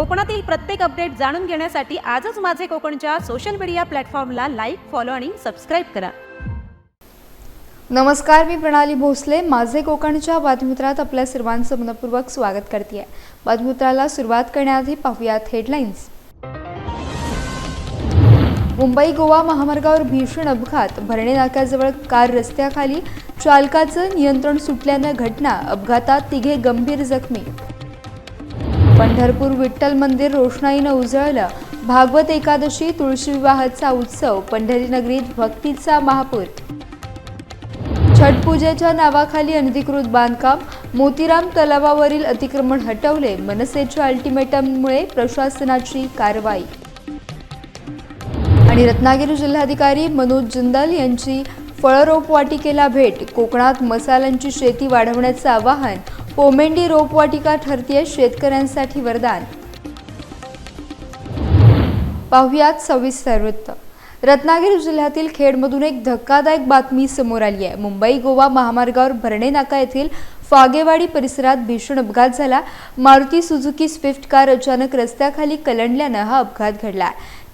कोकणातील प्रत्येक अपडेट जाणून घेण्यासाठी आजच माझे कोकणच्या सोशल मीडिया प्लॅटफॉर्मला लाईक फॉलो आणि सबस्क्राईब करा. नमस्कार मी प्रणाली भोसले. माझे कोकणच्या बातमीत्रात आपल्या सर्वांचं मनपूर्वक स्वागत करते बातमीत्राला सुरुवात करण्याआधी पाहूयात हेडलाईन्स मुंबई गोवा महामार्गावर भीषण अपघात. भरणे नाक्याजवळ कार रस्त्याखाली चालकाचं नियंत्रण सुटल्यानं घटना अपघातात तिघे गंभीर जखमी. पंढरपूर विठ्ठल मंदिर रोषणाईनं उजळलं. भागवत एकादशी तुळशी विवाहाचा उत्सव पंढरी नगरीत भक्तीचा महापूर. छटपूजेच्या नावाखाली अनधिकृत बांधकाम मोतीराम तलावावरील अतिक्रमण हटवले मनसेच्या अल्टिमेटममुळे प्रशासनाची कारवाई. आणि रत्नागिरी जिल्हाधिकारी मनोज जिंदाल यांची फळरोपवाटिकेला भेट कोकणात मसाल्यांची शेती वाढवण्याचं आवाहन पोमेंडी रोपवाटिका ठरतीये शेतकऱ्यांसाठी वरदान. पाहुयात सविस्तर वृत्त. रत्नागिरी जिल्ह्यातील खेडमधून एक धक्कादायक बातमी समोर आली आहे. मुंबई गोवा महामार्गावर भरणे नाका येथील फागेवाडी परिसरात भीषण अपघात झाला. मारुती सुझुकी स्विफ्ट कार अचानक रस्त्याखाली कलंडल्यानं हा अपघात घडला.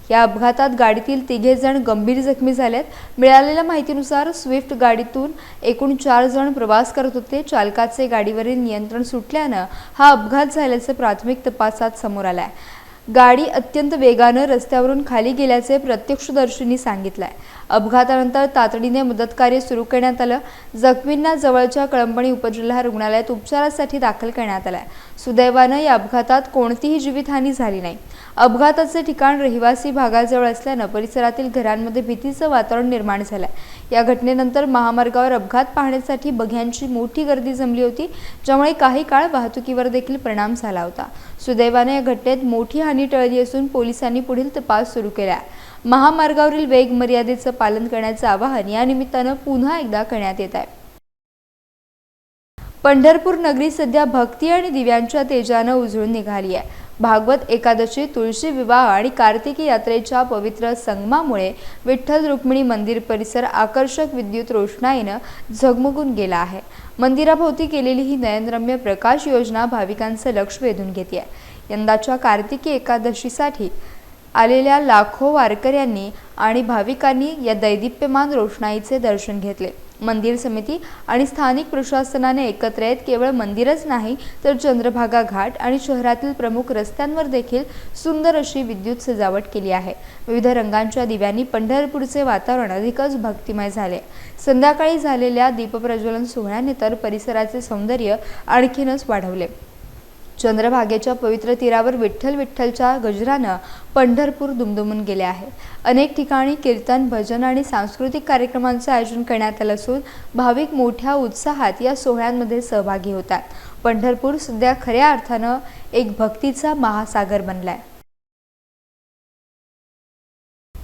या अपघातात गाडीतील तिघे जण गंभीर जखमी झालेत. मिळालेल्या माहितीनुसार स्विफ्ट गाडीतून एकूण चार जण प्रवास करत होते. चालकाचे गाडीवरील नियंत्रण सुटल्यानं हा अपघात झाल्याचं प्राथमिक तपासात समोर आलाय. गाडी अत्यंत वेगानं रस्त्यावरून खाली गेल्याचे प्रत्यक्षदर्शींनी आहे अपघातानंतर तातडीने मदतकार्य सुरू करण्यात आलं. जखमींना जवळच्या कळंबणी उपजिल्हा रुग्णालयात उपचारासाठी दाखल करण्यात आलंय. सुदैवानं या अपघातात कोणतीही जीवितहानी झाली नाही. अपघाताचे ठिकाण रहिवासी भागाजवळ असल्यानं परिसरातील घरांमध्ये भीतीचं वातावरण निर्माण झालं आहे या घटनेनंतर महामार्गावर अपघात पाहण्यासाठी बघ्यांची मोठी गर्दी जमली होती ज्यामुळे काही काळ वाहतुकीवर देखील परिणाम झाला होता. सुदैवाने या घटनेत मोठी हानी टळली असून पोलिसांनी पुढील तपास सुरू केला. महामार्गावरील वेग मर्यादेचं पालन करण्याचं आवाहन या निमित्तानं पुन्हा एकदा करण्यात येत आहे. पंढरपूर नगरी सध्या भक्ती आणि दिव्यांच्या तेजानं उजळून निघाली आहे. भागवत एकादशी तुळशी विवाह आणि कार्तिकी यात्रेच्या पवित्र संगमामुळे विठ्ठल रुक्मिणी मंदिर परिसर आकर्षक विद्युत रोषणाईनं झगमगून गेला आहे. मंदिराभोवती केलेली ही नयनरम्य प्रकाश योजना भाविकांचं लक्ष वेधून घेते यंदाच्या कार्तिकी एकादशीसाठी आलेल्या लाखो वारकऱ्यांनी आणि भाविकांनी या दैदिप्यमान रोषणाईचे दर्शन घेतले. मंदिर समिती आणि स्थानिक प्रशासनाने एकत्र येत केवळ मंदिरच नाही तर चंद्रभागा घाट आणि शहरातील प्रमुख रस्त्यांवर देखील सुंदर अशी विद्युत सजावट केली आहे. विविध रंगांच्या दिव्यांनी पंढरपूरचे वातावरण अधिकच भक्तिमय झाले. संध्याकाळी झालेल्या दीपप्रज्वलन सोहळ्याने तर परिसराचे सौंदर्य आणखीनच वाढवले. चंद्रभागेच्या पवित्र तीरावर विठ्ठल विठ्ठलच्या गजरानं पंढरपूर दुमदुमून गेले आहे. अनेक ठिकाणी कीर्तन भजन आणि सांस्कृतिक कार्यक्रमांचं आयोजन करण्यात आलं असून भाविक मोठ्या उत्साहात या सोहळ्यांमध्ये सहभागी होतात. पंढरपूर सध्या खऱ्या अर्थानं एक भक्तीचा महासागर बनलाय.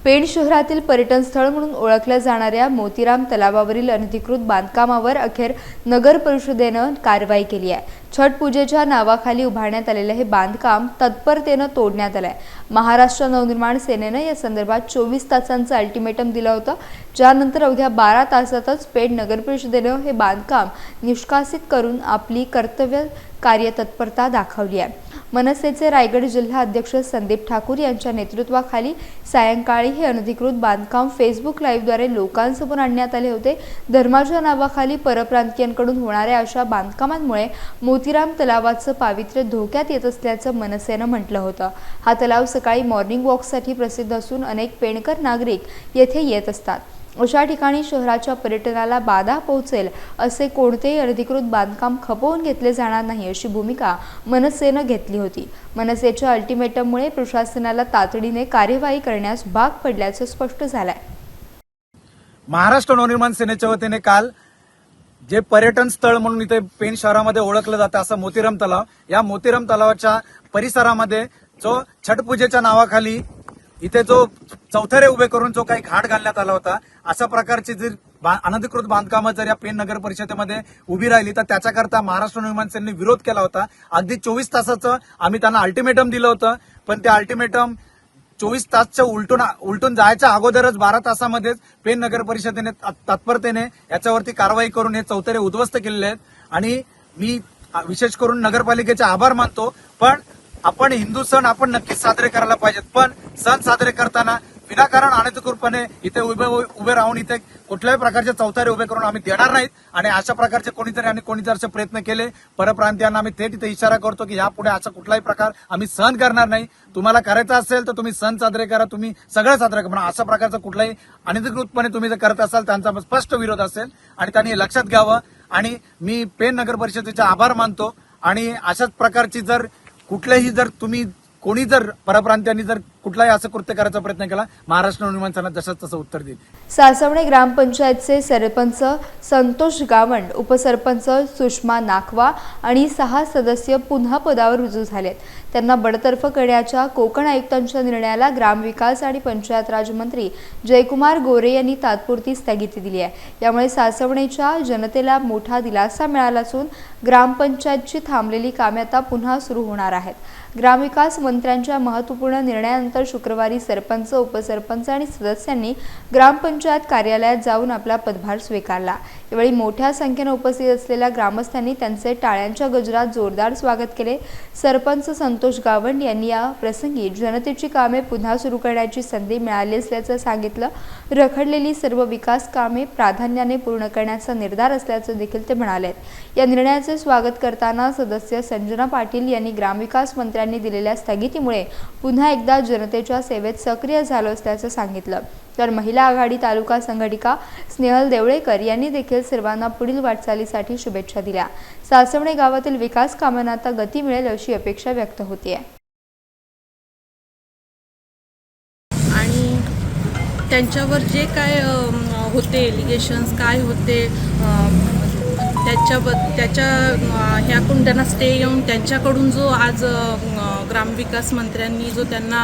पेण शहरातील पर्यटन स्थळ म्हणून ओळखल्या जाणाऱ्या मोतीराम तलावावरील अनधिकृत बांधकामावर अखेर नगर परिषदेनं कारवाई केली आहे. छठ पूजेच्या नावाखाली उभारण्यात आलेलं हे बांधकाम तत्परतेनं तोडण्यात आलंय. महाराष्ट्र नवनिर्माण सेनेनं या संदर्भात चोवीस तासांचं अल्टिमेटम दिलं होतं. ज्यानंतर अवघ्या बारा तासातच पेण नगर परिषदेनं हे बांधकाम निष्कासित करून आपली कर्तव्य कार्यतत्परता दाखवली आहे. मनसेचे रायगड जिल्हा अध्यक्ष संदीप ठाकूर यांच्या नेतृत्वाखाली सायंकाळी हे अनधिकृत बांधकाम फेसबुक लाईव्हद्वारे लोकांसमोर आणण्यात आले होते. धर्माच्या नावाखाली परप्रांतीयांकडून होणाऱ्या अशा बांधकामांमुळे मोतीराम तलावाचं पावित्र्य धोक्यात येत असल्याचं मनसेनं म्हटलं होतं. हा तलाव सकाळी मॉर्निंग वॉकसाठी प्रसिद्ध असून अनेक पेणकर नागरिक येथे येत असतात. अशा ठिकाणी शहराच्या पर्यटनाला बाधा पोहोचेल असे कोणतेही अधिकृत बांधकाम खपवून घेतले जाणार नाही अशी भूमिका मनसेनं घेतली होती. मनसेच्या अल्टिमेटममुळे प्रशासनाला तातडीने कार्यवाही करण्यास भाग पडल्याचं स्पष्ट झालंय. महाराष्ट्र नवनिर्माण सेनेच्या वतीने काल जे पर्यटन स्थळ म्हणून इथे पेन शहरामध्ये ओळखलं जातं असं मोतीराम तलाव या मोतीराम तलावाच्या परिसरामध्ये जो छठ पूजेच्या नावाखाली इथे जो चौथरे उभे करून जो काही घाट घालण्यात आला होता अशा प्रकारची जर बा- अनधिकृत बांधकामं जर या पेन नगर परिषदेमध्ये उभी राहिली तर त्याच्याकरता महाराष्ट्र निर्माण सेनेने विरोध केला होता. अगदी चोवीस तासाचं आम्ही त्यांना अल्टिमेटम दिलं होतं पण ते अल्टिमेटम चोवीस तासच्या उलटून उलटून जायच्या अगोदरच बारा तासामध्येच पेन नगर परिषदेने तत्परतेने याच्यावरती कारवाई करून हे चौथरे उद्ध्वस्त केलेले आहेत. आणि मी विशेष करून नगरपालिकेचे आभार मानतो पण आपण हिंदू सण आपण नक्कीच साजरे करायला पाहिजेत. पण सण साजरे करताना विनाकारण अनधिकृतपणे इथे उभे उभे राहून इथे कुठल्याही प्रकारचे चौतारे उभे करून आम्ही देणार नाहीत. आणि अशा प्रकारचे कोणीतरी आणि कोणीतरी असे प्रयत्न केले परप्रांतीयांना आम्ही थेट इथे इशारा करतो की यापुढे असा कुठलाही प्रकार आम्ही सहन करणार नाही. तुम्हाला करायचा असेल तर तुम्ही सण साजरे करा तुम्ही सगळं साजरे करा. पण अशा प्रकारचं कुठलाही अनधिकृतपणे तुम्ही जर करत असाल त्यांचा स्पष्ट विरोध असेल आणि त्यांनी लक्षात घ्यावं. आणि मी पेन नगर परिषदेचा आभार मानतो. आणि अशाच प्रकारची जर कुठल्याही जर तुम्ही कोणी जर परप्रांतीयांनी जर कुठलाही असं कृत्य करायचा प्रयत्न केला महाराष्ट्र नवनिर्माण सेना जसंच तसं उत्तर देईल. सासवणे ग्रामपंचायतचे सरपंच संतोष गावंड उपसरपंच सुषमा नाखवा आणि सहा सदस्य पुन्हा पदावर रुजू झालेत. त्यांना बडतर्फ करण्याच्या कोकण आयुक्तांच्या निर्णयाला ग्रामविकास आणि पंचायत राजमंत्री जयकुमार गोरे यांनी तात्पुरती स्थगिती दिली आहे. यामुळे सासवणेच्या जनतेला मोठा दिलासा मिळाला असून ग्रामपंचायतची थांबलेली कामे आता पुन्हा सुरू होणार आहेत. ग्रामविकास मंत्र्यांच्या महत्त्वपूर्ण निर्णयानंतर शुक्रवारी सरपंच उपसरपंच आणि सदस्यांनी ग्रामपंचायत कार्यालयात जाऊन आपला पदभार स्वीकारला. यावेळी मोठ्या संख्येनं उपस्थित असलेल्या ग्रामस्थांनी त्यांचे टाळ्यांच्या गजरात जोरदार स्वागत केले. सरपंच संतोष गावंड यांनी या प्रसंगी जनतेची कामे पुन्हा सुरू करण्याची संधी मिळाली असल्याचं सांगितलं. रखडलेली सर्व विकास कामे प्राधान्याने पूर्ण करण्याचा निर्धार असल्याचं देखील ते म्हणाले. या निर्णयाचे स्वागत करताना सदस्य संजना पाटील यांनी ग्रामविकास मंत्र्यांनी दिलेल्या स्थगितीमुळे पुन्हा एकदा जनतेच्या सेवेत सक्रिय झालो असल्याचं सांगितलं. तर महिला आघाडी तालुका संघटिका स्नेहल देवळेकर यांनी देखील सर्वांना पुढील वाटचालीसाठी शुभेच्छा दिल्या. सासवणे गावातील विकास कामांना आता गती मिळेल अशी अपेक्षा व्यक्त होतीये. आणि त्यांच्यावर जे काय होते एलिगेशन्स काय होते त्याच्याब त्याच्या ह्याकडून त्यांना स्टे येऊन त्यांच्याकडून जो आज ग्रामविकास मंत्र्यांनी जो त्यांना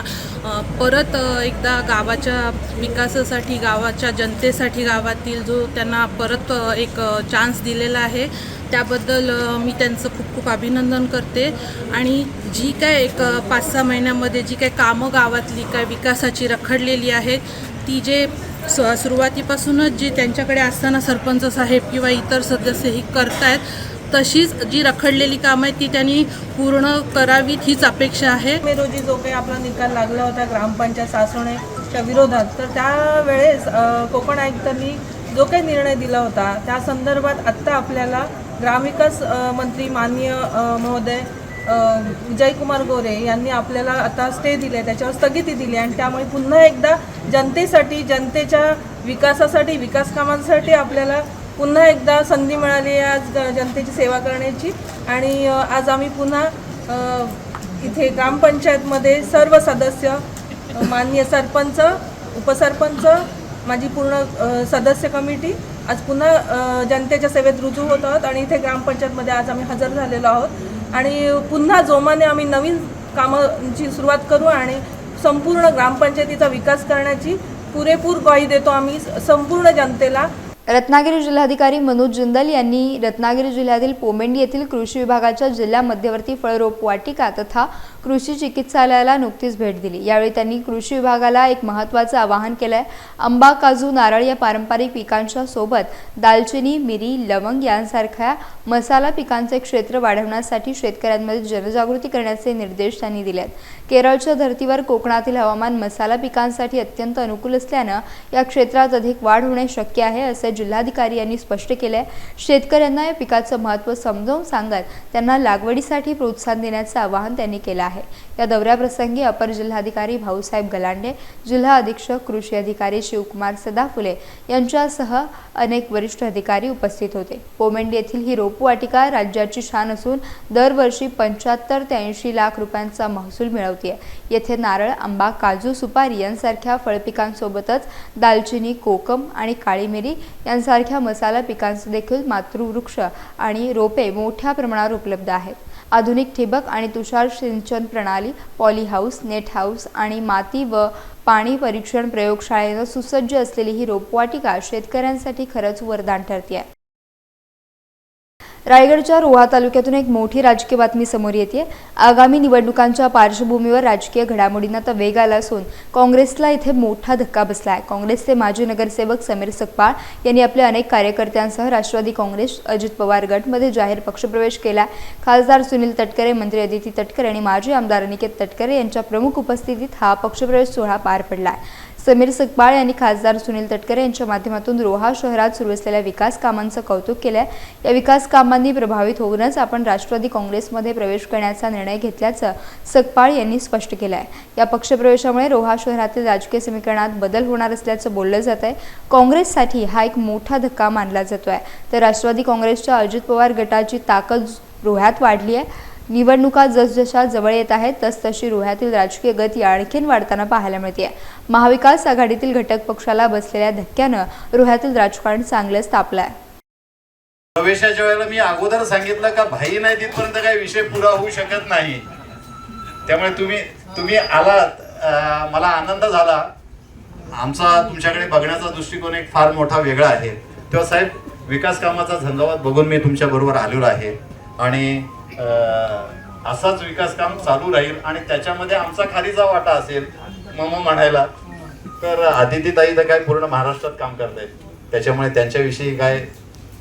परत एकदा गावाच्या विकासासाठी गावाच्या जनतेसाठी गावातील जो त्यांना परत एक चान्स दिलेला आहे त्याबद्दल मी त्यांचं खूप खूप अभिनंदन करते. आणि जी काय एक पाच सहा महिन्यामध्ये जी काय कामं गावातली काय विकासाची रखडलेली आहेत ती जे स सुरुवातीपासूनच जी त्यांच्याकडे असताना सरपंच साहेब किंवा इतर सदस्य ही करतायत तशीच जी रखडलेली कामं आहेत ती त्यांनी पूर्ण करावीत हीच अपेक्षा आहे. मे रोजी जो काही आपला निकाल लागला होता ग्रामपंचायत सासवणेच्या विरोधात तर त्यावेळेस कोकण आयुक्तांनी जो काही निर्णय दिला होता त्या संदर्भात आत्ता आपल्याला ग्रामविकास मंत्री माननीय महोदय विजयकुमार गोरे यांनी आपल्याला आता स्टे दिले त्याच्यावर स्थगिती दिली आणि त्यामुळे पुन्हा एकदा जनतेसाठी जनतेच्या विकासासाठी विकास कामांसाठी आपल्याला पुन्हा एकदा संधी मिळाली आहे आज ग- जनतेची सेवा करण्याची. आणि आज आम्ही पुन्हा इथे ग्रामपंचायतमध्ये सर्व सदस्य माननीय सरपंच उपसरपंच माझी पूर्ण सदस्य कमिटी आज पुन्हा जनतेच्या सेवेत रुजू होत आहोत. आणि इथे ग्रामपंचायतमध्ये आज आम्ही हजर झालेलो आहोत. आणि पुन्हा जोमाने आम्ही नवीन कामांची सुरुवात करू आणि संपूर्ण ग्रामपंचायतीचा विकास करण्याची पुरेपूर ग्वाही देतो आम्ही संपूर्ण जनतेला. रत्नागिरी जिल्हाधिकारी मनोज जिंदल यांनी रत्नागिरी जिल्ह्यातील पोमेंडी येथील कृषी विभागाच्या जिल्हा मध्यवर्ती फळरोप वाटिका तथा कृषी चिकित्सालयाला नुकतीच भेट दिली. यावेळी त्यांनी कृषी विभागाला एक महत्त्वाचं आवाहन केलं आहे आंबा काजू नारळ या पारंपरिक पिकांच्या सोबत दालचिनी मिरी लवंग यांसारख्या मसाला पिकांचे क्षेत्र वाढवण्यासाठी शेतकऱ्यांमध्ये जनजागृती करण्याचे निर्देश त्यांनी दिले आहेत केरळच्या धर्तीवर कोकणातील हवामान मसाला पिकांसाठी अत्यंत अनुकूल असल्यानं या क्षेत्रात अधिक वाढ होणे शक्य आहे असे जिल्हाधिकारी यांनी स्पष्ट केले आहे शेतकऱ्यांना या पिकाचं महत्त्व समजावून सांगत त्यांना लागवडीसाठी प्रोत्साहन देण्याचं आवाहन त्यांनी केलं आहे. या दौऱ्याप्रसंगी अपर जिल्हाधिकारी भाऊसाहेब गलांडे जिल्हा अधीक्षक कृषी अधिकारी शिवकुमार सदाफुले यांच्यासह अनेक वरिष्ठ अधिकारी उपस्थित होते. पोमेंडी येथील ही रोपवाटिका राज्याची शान असून दरवर्षी पंच्याहत्तर ते ऐंशी लाख रुपयांचा महसूल मिळवते येथे नारळ आंबा काजू सुपारी यांसारख्या फळपिकांसोबतच दालचिनी कोकम आणि काळी मिरी यांसारख्या मसाला पिकांचे देखील मातृवृक्ष आणि रोपे मोठ्या प्रमाणावर उपलब्ध आहेत. आधुनिक ठिबक आणि तुषार सिंचन प्रणाली पॉलीहाऊस नेट हाऊस आणि माती व पाणी परीक्षण प्रयोगशाळेनं सुसज्ज असलेली ही रोपवाटिका शेतकऱ्यांसाठी खरंच वरदान ठरते आहे रायगडच्या रोहा तालुक्यातून एक मोठी राजकीय बातमी समोर येते आगामी निवडणुकांच्या पार्श्वभूमीवर राजकीय घडामोडींना आता वेग आला असून काँग्रेसला इथे मोठा धक्का बसला आहे काँग्रेसचे माजी नगरसेवक समीर सकपाळ यांनी आपल्या अनेक कार्यकर्त्यांसह राष्ट्रवादी काँग्रेस अजित पवार गटमध्ये जाहीर पक्षप्रवेश केला. खासदार सुनील तटकरे मंत्री अदिती तटकरे आणि माजी आमदार अनिकेत तटकरे यांच्या प्रमुख उपस्थितीत हा पक्षप्रवेश सोहळा पार पडला आहे समीर सकपाळ यांनी खासदार सुनील तटकरे यांच्या माध्यमातून रोहा शहरात सुरू असलेल्या विकास कामांचं कौतुक केलंय. या विकास कामांनी प्रभावित होऊनच आपण राष्ट्रवादी काँग्रेसमध्ये प्रवेश करण्याचा निर्णय घेतल्याचं सकपाळ यांनी स्पष्ट केलं आहे या पक्षप्रवेशामुळे रोहा शहरातील राजकीय समीकरणात बदल होणार असल्याचं बोललं जात आहे. काँग्रेससाठी हा एक मोठा धक्का मानला जातोय. तर राष्ट्रवादी काँग्रेसच्या अजित पवार गटाची ताकद रोह्यात वाढली आहे. निवडणुका जसजशा जवळ येत आहेत तसतशी रोह्यातील राजकीय गती आणखीन वाढताना पाहायला मिळते. महाविकास आघाडीतील घटक पक्षाला बसलेल्या धक्क्यानं रोह्यातील राजकारण चांगलंच तापलं आहे प्रवेशाच्या वेळेला मी अगोदर सांगितलं का भाई नाही तिथपर्यंत काही विषय पुरा होऊ शकत नाही. त्यामुळे तुम्ही तुम्ही आलात. मला आनंद झाला. आमचा तुमच्याकडे बघण्याचा दृष्टिकोन एक फार मोठा वेगळा आहे. तेव्हा साहेब विकास कामाचा झंझावात बघून मी तुमच्या बरोबर आलेलो आहे. आणि असाच विकास काम चालू राहील आणि त्याच्यामध्ये आमचा खालीचा वाटा असेल मम म्हणायला तर आदितीताई तर काय पूर्ण महाराष्ट्रात काम करतायत. त्याच्यामुळे त्यांच्याविषयी काय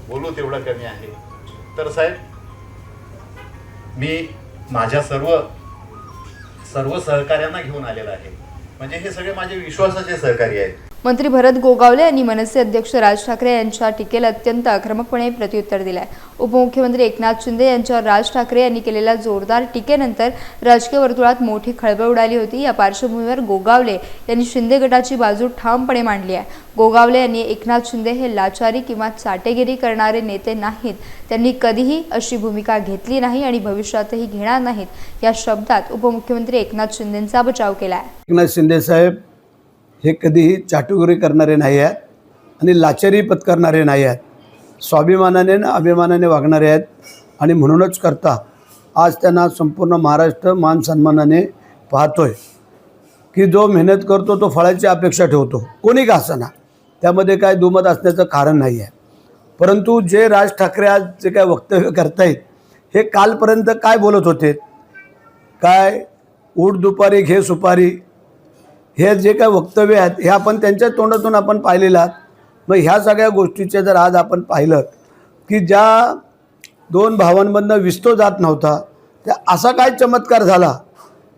बोलू तेवढं कमी आहे. तर साहेब मी माझ्या सर्व सर्व सहकार्यांना घेऊन आलेला आहे. म्हणजे हे सगळे माझे विश्वासाचे सहकारी आहेत. मंत्री भरत गोगावले यांनी मनसे अध्यक्ष राज ठाकरे यांच्या टीकेला अत्यंत आक्रमकपणे प्रत्युत्तर दिलंय. उपमुख्यमंत्री एकनाथ शिंदे यांच्यावर राज ठाकरे यांनी केलेल्या जोरदार टीकेनंतर राजकीय वर्तुळात मोठी खळबळ उडाली होती. या पार्श्वभूमीवर गोगावले यांनी शिंदे गटाची बाजू ठामपणे मांडली आहे. गोगावले यांनी एकनाथ शिंदे हे लाचारी किंवा चाटेगिरी करणारे नेते नाहीत. त्यांनी कधीही अशी भूमिका घेतली नाही आणि भविष्यातही घेणार नाहीत. या शब्दात उपमुख्यमंत्री एकनाथ शिंदेंचा बचाव केला आहे एकनाथ शिंदे साहेब हे कधीही चाटुगिरी करणारे नाही आहेत आणि लाचारी पत्करणारे नाही आहेत. स्वाभिमानाने आणि अभिमानाने वागणारे आहेत आणि म्हणूनच करता आज त्यांना संपूर्ण महाराष्ट्र मान सन्मानाने पाहतोय. की जो मेहनत करतो तो फळाची अपेक्षा ठेवतो. कोणी का असेना त्यामध्ये काय दुमत असण्याचं कारण नाही आहे परंतु जे राज ठाकरे आज जे काय वक्तव्य करतायत हे कालपर्यंत काय बोलत होते? काय ऊट दुपारी घे सुपारी हे जे काय वक्तव्य आहेत हे आपण त्यांच्या तोंडातून आपण पाहिलेलं आहात. मग ह्या सगळ्या गोष्टीचे जर आज आपण पाहिलं की ज्या दोन भावांमधनं विस्तो जात नव्हता त्या असा काय चमत्कार झाला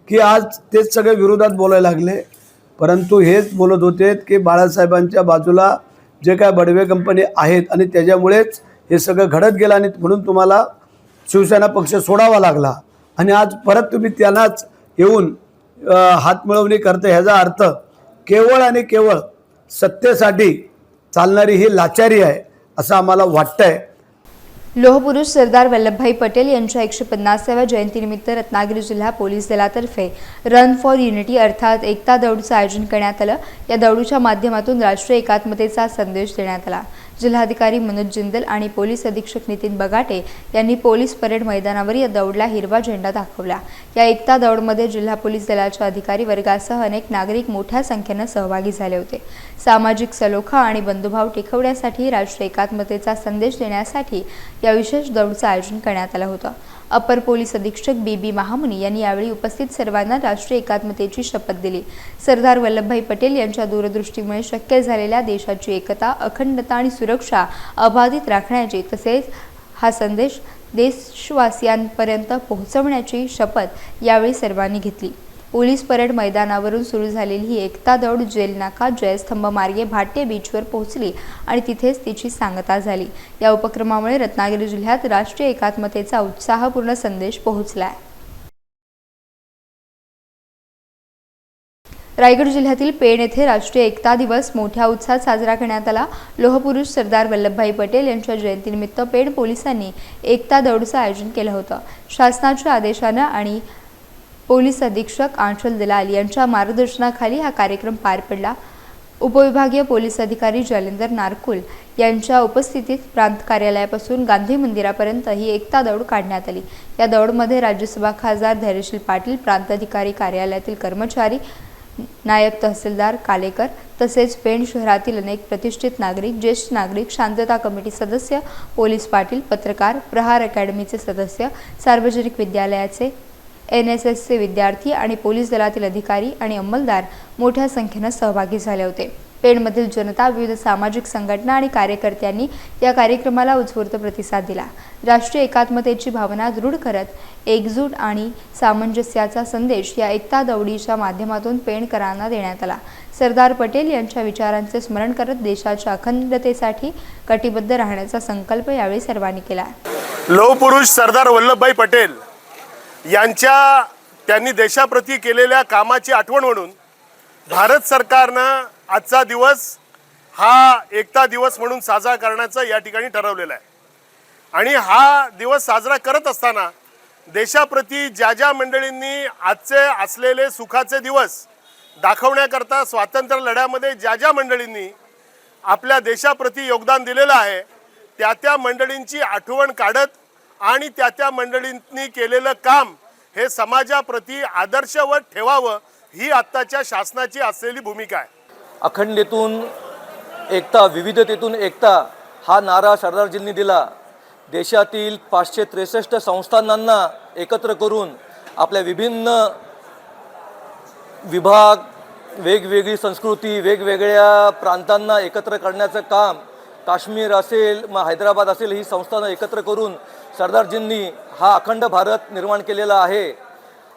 की आज तेच सगळे विरोधात बोलायला लागले. परंतु हेच बोलत होते की बाळासाहेबांच्या बाजूला जे काय बडवे कंपनी आहेत आणि त्याच्यामुळेच हे सगळं घडत गेलं आणि म्हणून तुम्हाला शिवसेना पक्ष सोडावा लागला. आणि आज परत तुम्ही त्यांनाच येऊन हातमिळवणी करते ह्याचा अर्थ केवळ आणि केवळ सत्तेसाठी चालणारी ही लाचारी आहे असं आम्हाला वाटतंय. लोहपुरुष सरदार वल्लभभाई पटेल यांच्या एकशे पन्नासाव्या जयंतीनिमित्त रत्नागिरी जिल्हा पोलीस दलातर्फे रन फॉर युनिटी अर्थात एकता दौडचं आयोजन करण्यात आलं. या दौडच्या माध्यमातून राष्ट्रीय एकात्मतेचा संदेश देण्यात आला. जिल्हाधिकारी मनोज जिंदल आणि पोलीस अधीक्षक नितीन बगाटे यांनी पोलीस परेड मैदानावर या दौडला हिरवा झेंडा दाखवला. या एकता दौडमध्ये जिल्हा पोलीस दलाच्या अधिकारी वर्गासह अनेक नागरिक मोठ्या संख्येनं सहभागी झाले होते. सामाजिक सलोखा आणि बंधुभाव टिकवण्यासाठी राष्ट्रीय एकात्मतेचा संदेश देण्यासाठी या विशेष दौडचं आयोजन करण्यात आलं होतं. अपर पोलीस अधीक्षक बी बी महामुनी यांनी यावेळी उपस्थित सर्वांना राष्ट्रीय एकात्मतेची शपथ दिली. सरदार वल्लभभाई पटेल यांच्या दूरदृष्टीमुळे शक्य झालेल्या देशाची एकता अखंडता आणि सुरक्षा अबाधित राखण्याची तसेच हा संदेश देशवासियांपर्यंत पोहोचवण्याची शपथ यावेळी सर्वांनी घेतली. पोलीस परेड मैदानावरून सुरू झालेली ही एकता दौड जेल नाका जयस्तंभ मार्गे भाट्य बीचवर पोहोचली आणि तिथेच तिची सांगता झाली. या उपक्रमामुळे रत्नागिरी जिल्ह्यात राष्ट्रीय एकात्मतेचा उत्साहपूर्ण संदेश पोहोचलाय. रायगड जिल्ह्यातील पेण येथे राष्ट्रीय एकता दिवस मोठ्या उत्साहात साजरा करण्यात आला. लोहपुरुष सरदार वल्लभभाई पटेल यांच्या जयंतीनिमित्त पेण पोलिसांनी एकता दौडचं आयोजन केलं होतं. शासनाच्या आदेशानं आणि पोलीस अधीक्षक आंचल दलाल यांच्या मार्गदर्शनाखाली हा कार्यक्रम पार पडला. उपविभागीय पोलीस अधिकारी जालेंदर नारकुल यांच्या उपस्थितीत प्रांत कार्यालयापासून गांधी मंदिरापर्यंत ही एकता दौड काढण्यात आली. या दौडमध्ये राज्यसभा खासदार धैर्यशील पाटील प्रांताधिकारी कार्यालयातील कर्मचारी नायब तहसीलदार कालेकर तसेच पेण शहरातील अनेक प्रतिष्ठित नागरिक ज्येष्ठ नागरिक शांतता कमिटी सदस्य पोलीस पाटील पत्रकार प्रहार अकॅडमीचे सदस्य सार्वजनिक विद्यालयाचे एन एस एसचे विद्यार्थी आणि पोलीस दलातील अधिकारी आणि अंमलदार मोठ्या संख्येनं सहभागी झाले होते. पेणमधील जनता विविध सामाजिक संघटना आणि कार्यकर्त्यांनी या कार्यक्रमाला उत्स्फूर्त प्रतिसाद दिला. राष्ट्रीय एकात्मतेची भावना दृढ करत एकजूट आणि सामंजस्याचा संदेश या एकता दौडीच्या माध्यमातून पेणकरांना देण्यात आला. सरदार पटेल यांच्या विचारांचे स्मरण करत देशाच्या अखंडतेसाठी कटिबद्ध राहण्याचा संकल्प यावेळी सर्वांनी केला. लोहपुरुष सरदार वल्लभभाई पटेल यांच्या त्यांनी देशाप्रती केलेल्या कामाची आठवण म्हणून भारत सरकारनं आजचा दिवस हा एकता दिवस म्हणून साजरा करण्याचं या ठिकाणी ठरवलेलं आहे. आणि हा दिवस साजरा करत असताना देशाप्रती ज्या ज्या मंडळींनी आजचे असलेले सुखाचे दिवस दाखवण्याकरता स्वातंत्र्य लढ्यामध्ये ज्या ज्या मंडळींनी आपल्या देशाप्रती योगदान दिलेलं आहे त्या त्या मंडळींची आठवण काढत आणि त्या त्या मंडळींनी केलेलं काम हे समाजाप्रती आदर्शवत ठेवावं ही आत्ताच्या शासनाची असलेली भूमिका आहे. अखंडतेतून एकता विविधतेतून एकता हा नारा सरदारजींनी दिला. देशातील पाचशे त्रेसष्ट संस्थानांना एकत्र करून आपल्या विभिन्न विभाग वेगवेगळी संस्कृती वेगवेगळ्या प्रांतांना एकत्र करण्याचं काम काश्मीर असेल मग हैदराबाद असेल ही संस्थानं एकत्र करून सरदारजींनी हा अखंड भारत निर्माण केलेला आहे.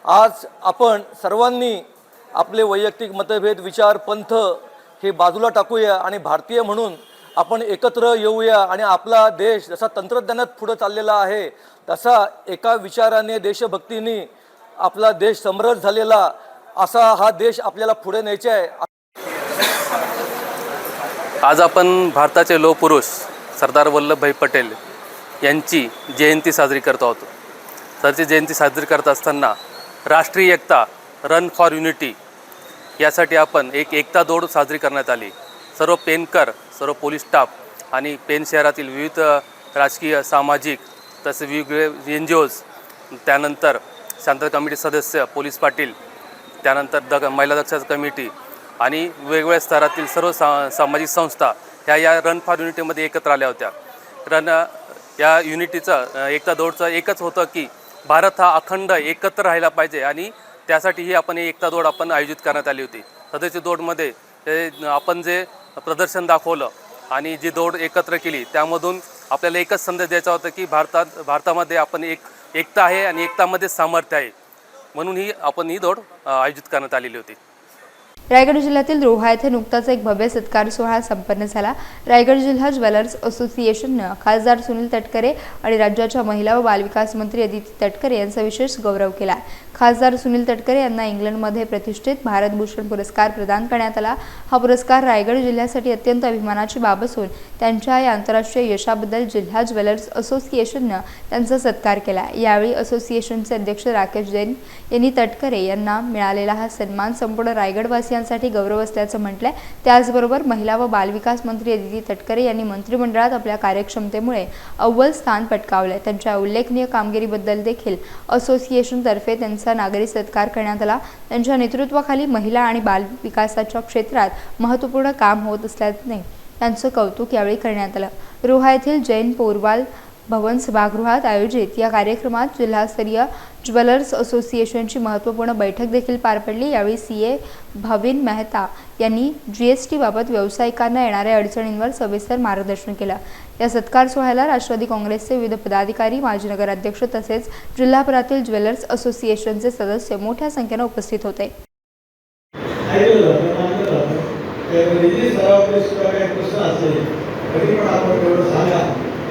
आज आपण सर्वांनी आपले वैयक्तिक मतभेद विचार पंथ हे बाजूला टाकूया आणि भारतीय म्हणून आपण एकत्र येऊया आणि आपला देश जसा तंत्रज्ञानात पुढं चाललेला आहे तसा एका विचाराने देशभक्तीने आपला देश समृद्ध झालेला असा हा देश आपल्याला पुढे न्यायचा आहे. आज आपण भारताचे लोहपुरुष सरदार वल्लभभाई पटेल यांची जयंती साजरी करत आहोत. त्यांची जयंती साजरी करत असताना राष्ट्रीय एकता रन फॉर युनिटी यासाठी आपण एक एकता दौड साजरी करण्यात आली. सर्व पेनकर सर्व पोलीस स्टाफ आणि पेन शहरातील विविध राजकीय सामाजिक तसे वेगवेगळे एन जी ओज त्यानंतर शांतता कमिटी सदस्य पोलीस पाटील त्यानंतर द महिला दक्षता कमिटी आणि वेगवेगळ्या स्तरातील सर्व सा सामाजिक संस्था ह्या या रन फॉर युनिटीमध्ये एकत्र आल्या होत्या. रन या युनिटीचं एकता दौडचं एकच होतं की भारत हा अखंड एकत्र राहायला पाहिजे आणि त्यासाठीही आपण ही एकता दौड आपण आयोजित करण्यात आली होती. सदस्य दौडमध्ये हे आपण जे प्रदर्शन दाखवलं आणि जी दौड एकत्र केली त्यामधून आपल्याला एकच संदेश द्यायचा होता की भारतात भारतामध्ये आपण एक एकता आहे आणि एकतामध्ये सामर्थ्य आहे. म्हणून ही आपण ही दौड आयोजित करण्यात आलेली होती. रायगड जिल्ह्यातील रोहा येथे नुकताच एक भव्य सत्कार सोहळा संपन्न झाला. रायगड जिल्हा ज्वेलर्स असोसिएशननं खासदार सुनील तटकरे आणि राज्याच्या महिला व बालविकास मंत्री अदिती तटकरे यांचा विशेष गौरव केला. खासदार सुनील तटकरे यांना इंग्लंडमध्ये प्रतिष्ठित भारत भूषण पुरस्कार प्रदान करण्यात आला. हा पुरस्कार रायगड जिल्ह्यासाठी अत्यंत अभिमानाची बाब असून त्यांच्या या आंतरराष्ट्रीय यशाबद्दल जिल्हा ज्वेलर्स असोसिएशननं त्यांचा सत्कार केला. यावेळी असोसिएशनचे अध्यक्ष राकेश जैन यांनी तटकरे यांना मिळालेला हा सन्मान संपूर्ण रायगडवासी रायगडवासियांसाठी गौरव असल्याचं म्हटलंय. त्याचबरोबर महिला व बालविकास मंत्री अदिती तटकरे यांनी मंत्रिमंडळात आपल्या कार्यक्षमतेमुळे अव्वल स्थान पटकावलंय. त्यांच्या उल्लेखनीय कामगिरीबद्दल देखील असोसिएशनतर्फे त्यांचा नागरी सत्कार करण्यात आला. त्यांच्या नेतृत्वाखाली महिला आणि बालविकासाच्या क्षेत्रात महत्त्वपूर्ण काम होत असल्याने त्यांचं कौतुक यावेळी करण्यात आलं. रोहा येथील जैन पोरवाल भवन सभागृहात आयोजित या कार्यक्रमात जिल्हास्तरीय ज्वेलर्स असोसिएशनची महत्त्वपूर्ण बैठक देखील पार पडली. यावेळी सी ए भाविन मेहता यांनी जी एस टीबाबत व्यावसायिकांना येणाऱ्या अडचणींवर सविस्तर मार्गदर्शन केलं. या सत्कार सोहळ्याला राष्ट्रवादी काँग्रेसचे विविध पदाधिकारी माजी नगराध्यक्ष तसेच जिल्हाभरातील ज्वेलर्स असोसिएशनचे सदस्य मोठ्या संख्येनं उपस्थित होते.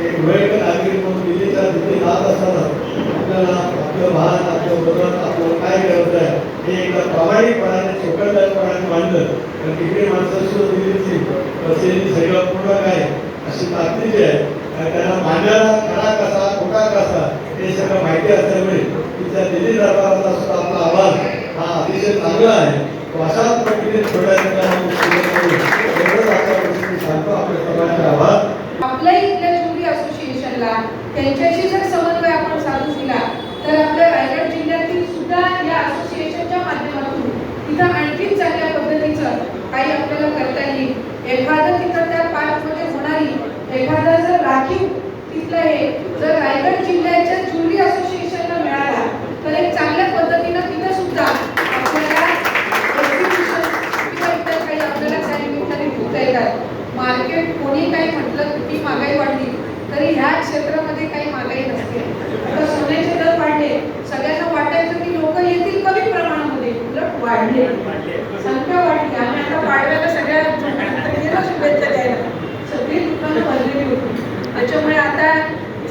एक वेळ नागरिक म्हणून निधीचा तिथे जात असताना आपल्याला आपलं भान आपलं वजन आपलं काय करायचं आहे हे एकदा प्रामाणिकपणाने चोखंदारपणाने मांडलं तर तिकडे माणसं सुद्धा दिल्लीची असेल सगळं पूर्ण काय अशी ताकदीची आहे त्यांना मांडायला खरा कसा खोटा कसा हे सगळं माहिती असल्यामुळे तिच्या दिल्ली दरबाराचा सुद्धा आपला आवाज हा अतिशय चांगला आहे तो अशाच पद्धतीने थोड्या सांगतो आपल्या सर्वांचे आभार आपल्या इथल्या ज्युरी त्यांच्याशी जर समन्वय आपण साधू दिला तर आपल्या रायगड जिल्ह्यातील सुद्धा या असोसिएशनच्या माध्यमातून इथं आणखीन चांगल्या पद्धतीचं काही आपल्याला करता येईल एखादं तिथं त्या पार्कमध्ये होणारी एखादा जर राखीव तिथलं हे जर रायगड जिल्ह्याच्या ज्युरी असोसिएशनला मिळाला तर एक चांगल्या पद्धतीनं तिथं सुद्धा आपल्याला exhibition किंवा इतर काही आपल्याला त्या निमित्ताने घेता येतात मार्केट कोणी काही म्हटलं किती महागाई वाढली तरी ह्या क्षेत्रामध्ये काही महागाई नसते आता सोन्याचे दर वाढले सगळ्यांना वाटायचं की लोक येतील कमी प्रमाणामध्ये उलट वाढले संख्या वाढली आणि आता पाडव्याला सगळ्या गेलो शुभेच्छा द्यायला सगळी दुकानं भरलेली होती. त्याच्यामुळे आता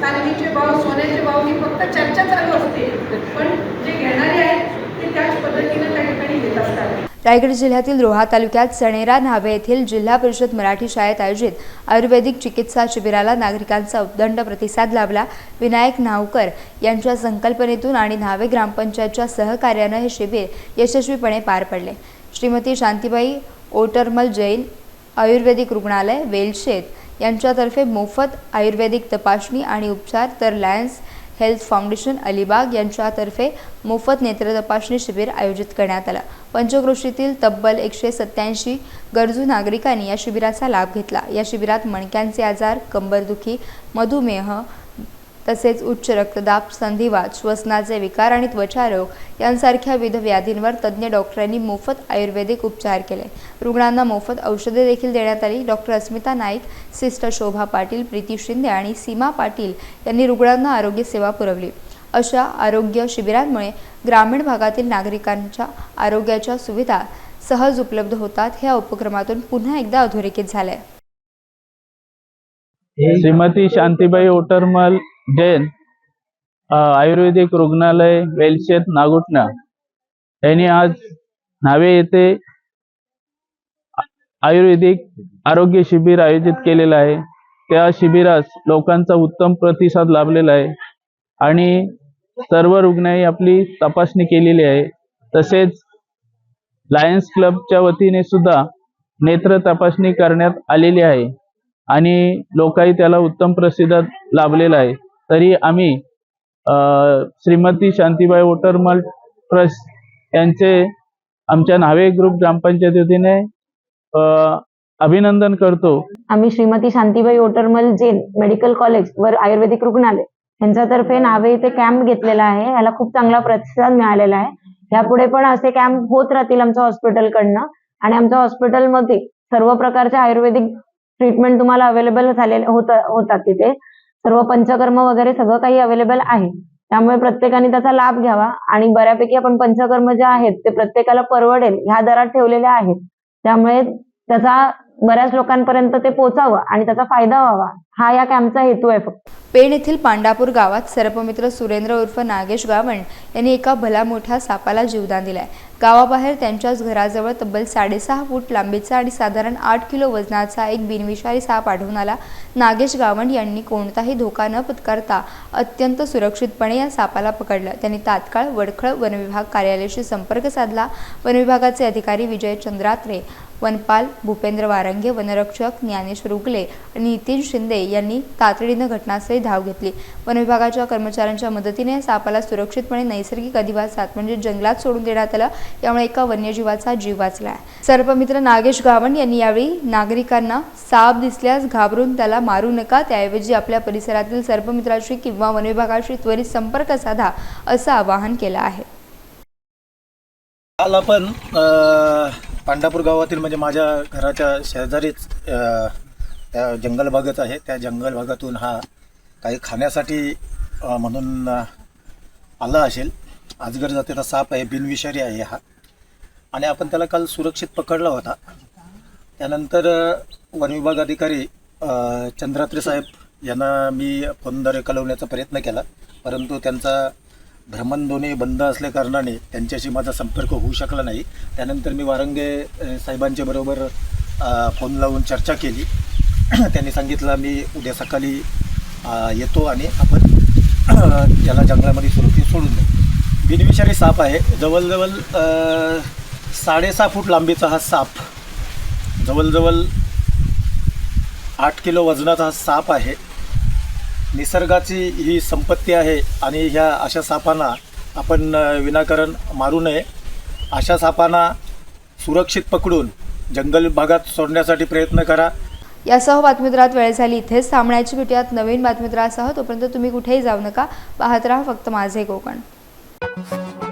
चांदीचे भाव सोन्याचे भाव ही फक्त चर्चा चालू असते. पण जे घेणारे आहेत ते त्याच पद्धतीनं त्या ठिकाणी घेत असतात. रायगड जिल्ह्यातील रोहा तालुक्यात सणेरा न्हावे येथील जिल्हा परिषद मराठी शाळेत आयोजित आयुर्वेदिक चिकित्सा शिबिराला नागरिकांचा उद्दंड प्रतिसाद लाभला. विनायक न्हावकर यांच्या संकल्पनेतून आणि न्हावे ग्रामपंचायतच्या सहकार्यानं हे शिबिर यशस्वीपणे पार पडले. श्रीमती शांतीबाई ओटरमल जैन आयुर्वेदिक रुग्णालय वेलशेत यांच्यातर्फे मोफत आयुर्वेदिक तपासणी आणि उपचार तर लायन्स हेल्थ फाउंडेशन अलिबाग यांच्यातर्फे मोफत नेत्र तपासणी शिबिर आयोजित करण्यात आलं. पंचक्रोशीतील तब्बल एकशे सत्याऐंशी गरजू नागरिकांनी या शिबिराचा लाभ घेतला. या शिबिरात मणक्यांचे आजार कंबरदुखी मधुमेह तसेच उच्च रक्तदाब संधिवात श्वसनाचे विकार आणि त्वचारोग यांसारख्या विविध व्याधींवर तज्ज्ञ डॉक्टरांनी मोफत आयुर्वेदिक उपचार केले. रुग्णांना मोफत औषधे देखील देण्यात आली. डॉक्टर अस्मिता नाईक सिस्टर शोभा पाटील प्रीती शिंदे आणि सीमा पाटील यांनी रुग्णांना आरोग्य सेवा पुरवली. अशा आरोग्य शिबिरांमुळे ग्रामीण भागातील नागरिकांच्या आरोग्याच्या सुविधा सहज उपलब्ध होतात ह्या उपक्रमातून पुन्हा एकदा अधोरेखित झालंय. श्रीमती शांतीबाई ओटरमल जैन आयुर्वेदिक रुग्णालय वेलशेत नागुटणा यांनी आज न्हावे येथे आयुर्वेदिक आरोग्य शिबिर आयोजित केलेलं आहे. त्या शिबिरास लोकांचा उत्तम प्रतिसाद लाभलेला आहे आणि सर्व रुग्णांनी आपली तपासणी केलेली आहे. तसेच लायन्स क्लबच्या वतीने सुद्धा नेत्र तपासणी करण्यात आलेली आहे आणि लोकही त्याला उत्तम प्रतिसाद लाभलेला आहे. तरी आम्ही श्रीमती शांतीबाई ओटरमल ट्रस्ट यांचे आमच्या नावे ग्रुप ग्रामपंचायत वतीने अभिनंदन करतो. आम्ही श्रीमती शांतीबाई ओटरमल जैन मेडिकल कॉलेज वर आयुर्वेदिक रुग्णालय यांच्यातर्फे नावे इथे कॅम्प घेतलेला आहे. याला खूप चांगला प्रतिसाद मिळालेला आहे. यापुढे पण असे कॅम्प होत राहतील आमच्या हॉस्पिटलकडनं. आणि आमच्या हॉस्पिटलमध्ये सर्व प्रकारचे आयुर्वेदिक ट्रीटमेंट तुम्हाला अवेलेबल झालेले होत होतात तिथे. सर्व पंचकर्म वगैरे सगळं काही अवेलेबल आहे. त्यामुळे प्रत्येकाने त्याचा लाभ घ्यावा. आणि बऱ्यापैकी आपण पंचकर्म जे आहेत ते प्रत्येकाला परवडेल ह्या दरात ठेवलेले आहेत. त्यामुळे त्याचा बऱ्याच लोकांपर्यंत ते पोचावं आणि त्याचा फायदा व्हावा. हा या कॅम्पचा हेतू आहे फक्त. पेण येथील पांडापूर गावात सर्पमित्र सुरेंद्र उर्फ नागेश गावण यांनी एका भला मोठ्या सापाला जीवदान दिलाय. गावाबाहेर त्यांच्याच घराजवळ तब्बल साडेसहा फूट लांबीचा आणि साधारण आठ किलो वजनाचा एक बिनविषारी साप आढळून आला. नागेश गावंड यांनी कोणताही धोका न पत्करता अत्यंत सुरक्षितपणे या सापाला पकडलं. त्यांनी तात्काळ वडखळ वनविभाग कार्यालयाशी संपर्क साधला. वनविभागाचे अधिकारी विजय चंद्रात्रे वनपाल भूपेंद्र वारंगे वनरक्षक ज्ञानेश्वर उगले आणि नितीन शिंदे यांनी तातडीनं घटनास्थळी धाव घेतली. वनविभागाच्या कर्मचाऱ्यांच्या मदतीने सापाला सुरक्षितपणे नैसर्गिक अधिवासात म्हणजे जंगलात सोडून देण्यात आलं. यामुळे एका वन्यजीवाचा जीव वाचला आहे सर्पमित्र नागेश गावंड यांनी यावेळी नागरिकांना साप दिसल्यास घाबरून त्याला मारू नका त्याऐवजी आपल्या परिसरातील सर्पमित्राशी किंवा वनविभागाशी त्वरित संपर्क साधा असं आवाहन केलं आहे. काल आपण अ, गावातील म्हणजे माझ्या घराच्या शेजारीच त्या जंगल भागच आहे. त्या जंगल भागातून हा काही खाण्यासाठी म्हणून आला असेल. अजगर जातीचा साप आहे बिनविषारी आहे हा. आणि आपण त्याला काल सुरक्षित पकडला होता. त्यानंतर वनविभाग अधिकारी चंद्रात्री चंद्रात्रे साहेब यांना मी फोनद्वारे कळवण्याचा प्रयत्न केला. परंतु त्यांचा भ्रमणध्वनी बंद असल्याकारणाने त्यांच्याशी माझा संपर्क होऊ शकला नाही. त्यानंतर मी वारंगे साहेबांच्या बरोबर फोन लावून चर्चा केली. त्यांनी सांगितलं मी उद्या सकाळी येतो आणि आपण त्याला जंगलामध्ये सुरक्षित सोडून देऊ. बिनविषारी साप आहे. जवळजवळ साडेसहा फूट लांबीचा हा साप. जवळजवळ आठ किलो वजनाचा हा साप आहे. निसर्गाची ही संपत्ती आहे आणि ह्या अशा सापांना आपण विनाकारण मारू नये. अशा सापांना सुरक्षित पकडून जंगल भागात सोडण्यासाठी प्रयत्न करा. यासह बातमीत्रात वेळ झाली. इथेच थांबण्याची भेटूयात. नवीन बातमीपत्रासह तोपर्यंत तुम्ही कुठेही जाऊ नका. पाहत राहा फक्त माझे कोकण Thank you.